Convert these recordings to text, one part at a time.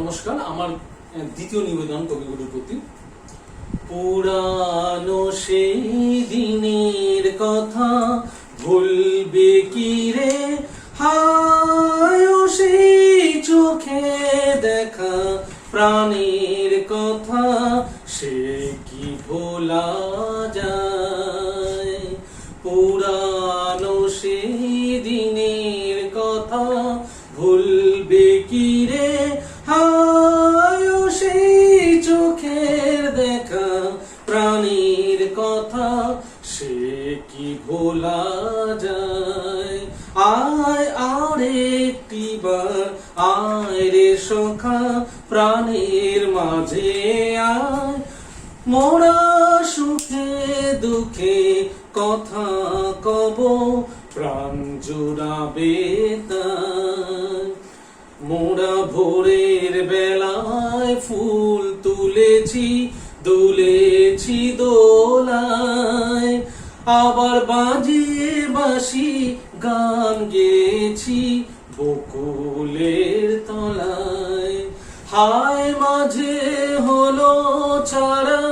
নমস্কার, আমার দ্বিতীয় নিবেদন কবিগুরুর প্রতি। পুরানো সেই দিনের কথা ভুলবে কি রে? হায় সেই চোখে দেখা প্রাণের কথা, সে কি ভোলা সে কি ভোলা যায়? আয়, আর একটিবার আয় রে সখা, প্রাণীর মাঝে আয়। মোরা সুখে, দুঃখে কথা কব, প্রাণ জুড়াবে মোরা ভোরের বেলায় ফুল তুলেছি, দুলেছি দোলায়। আবার বাজিয়ে বাসি গান গেছি বকুলের তলায়। হায় মাঝে হলো ছাড়া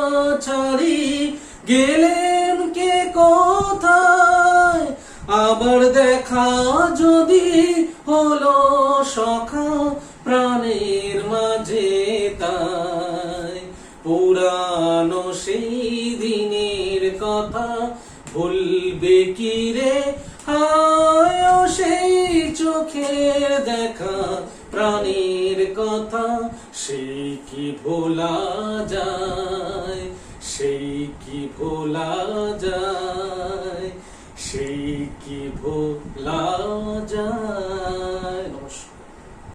ছাড়ি গেলেন কে কোথায়? আবার দেখা যদি হলো সখা প্রাণের মাঝে তাই। পুরানো সেই দিনের কথা ভুলবে কি রে? হায় সেই চোখের দেখা, প্রাণীর কথা সে কি ভোলা যায়? সেই কি ভোলা যায়? সেই কি ভোলা